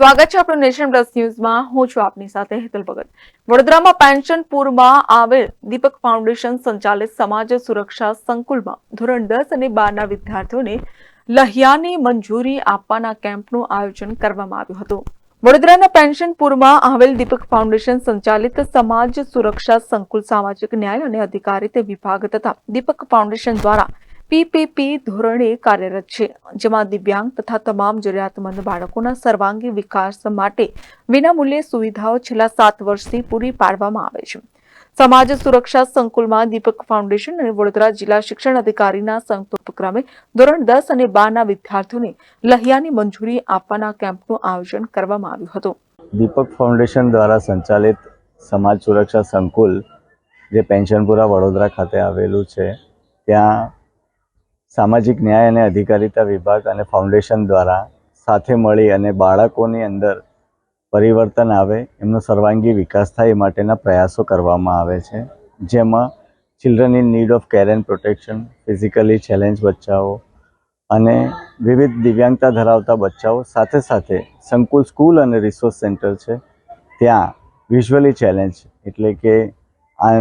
સ્વાગત છે આપણું નેશન પ્લસ ન્યૂઝમાં. હું છું આપની સાથે હેતલ ભગત. વડોદરામાં પેન્શનપુરમાં આવેલ દીપક ફાઉન્ડેશન સંચાલિત સમાજ સુરક્ષા સંકુલમાં ધોરણ દસ અને બારના વિદ્યાર્થીઓને લહિયાની મંજૂરી આપવાના કેમ્પનું આયોજન કરવામાં આવ્યું હતું. વડોદરાના પેન્શનપુરમાં આવેલ દીપક ફાઉન્ડેશન સંચાલિત સમાજ સુરક્ષા સંકુલ સામાજિક ન્યાય અને અધિકારિતા વિભાગ તથા દીપક ફાઉન્ડેશન દ્વારા પીપીપી ધોરણે કાર્યરત છે. જેમાં દિવ્યાંગ તથા તમામ જરૂરિયાતમંદ બાળકોના સર્વાંગી વિકાસ માટે વિનામૂલ્યે સુવિધાઓ છેલ્લા સાત વર્ષથી પૂરી પાડવામાં આવે છે. સમાજ સુરક્ષા સંકુલમાં દીપક ફાઉન્ડેશન અને વડોદરા જિલ્લા શિક્ષણ અધિકારીના સંયુક્ત ઉપક્રમે ધોરણ દસ અને બારના વિદ્યાર્થીઓને લહિયાની મંજૂરી આપવાના કેમ્પનું આયોજન કરવામાં આવ્યું હતું. દીપક ફાઉન્ડેશન દ્વારા સંચાલિત સમાજ સુરક્ષા સંકુલ, જે પેન્શનપુરા વડોદરા ખાતે આવેલું છે, ત્યાં સામાજિક ન્યાય અને અધિકારિતા વિભાગ અને ફાઉન્ડેશન દ્વારા સાથે મળી અને બાળકોની અંદર પરિવર્તન આવે, એમનો સર્વાંગી વિકાસ થાય એ માટેના પ્રયાસો કરવામાં આવે છે. જેમાં children in need of care and protection physically challenge બચ્ચાઓ અને વિવિધ દિવ્યાંગતા ધરાવતા બચ્ચાઓ સાથે સાથે સંકુલ સ્કૂલ અને રિસોર્સ સેન્ટર છે. ત્યાં વિઝ્યુઅલી ચેલેન્જ એટલે કે આ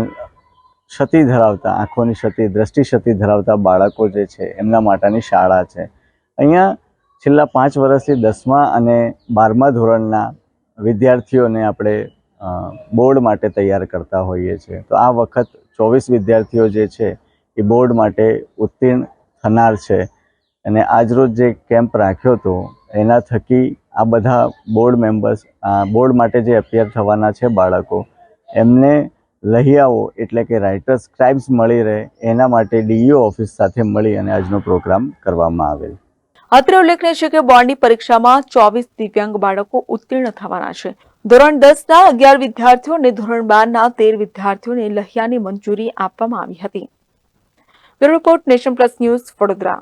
ક્ષતિ ધરાવતા, આંખોની ક્ષતિ, દ્રષ્ટિ ક્ષતિ ધરાવતા બાળકો જે છે, એમના માટેની શાળા છે. અહીંયા છેલ્લા પાંચ વર્ષથી દસમા અને બારમા ધોરણના વિદ્યાર્થીઓને આપણે બોર્ડ માટે તૈયાર કરતા હોઈએ છીએ. તો આ વખત ચોવીસ વિદ્યાર્થીઓ જે છે, એ બોર્ડ માટે ઉત્તીર્ણ થનાર છે. અને આજરોજ જે કેમ્પ રાખ્યો હતો, એના થકી આ બધા બોર્ડ મેમ્બર્સ બોર્ડ માટે જે અપિયર થવાના છે બાળકો, એમને લહિયાઓ, એટલે કે રાઇટર્સ સ્ક્રાઇબ્સ મળી રહે, એના માટે ડીઈઓ ઓફિસ સાથે મળી અને આજનો પ્રોગ્રામ કરવામાં આવેલ. અત્રે ઉલ્લેખનીય છે કે બોર્ડની પરીક્ષામાં ચોવીસ દિવ્યાંગ બાળકો ઉત્તીર્ણ થવાના છે. ધોરણ દસના અગિયાર વિદ્યાર્થીઓ અને ધોરણ બારના તેર વિદ્યાર્થીઓને લહિયાની મંજૂરી આપવામાં આવી હતી. Bureau report nation plus news Vadodara.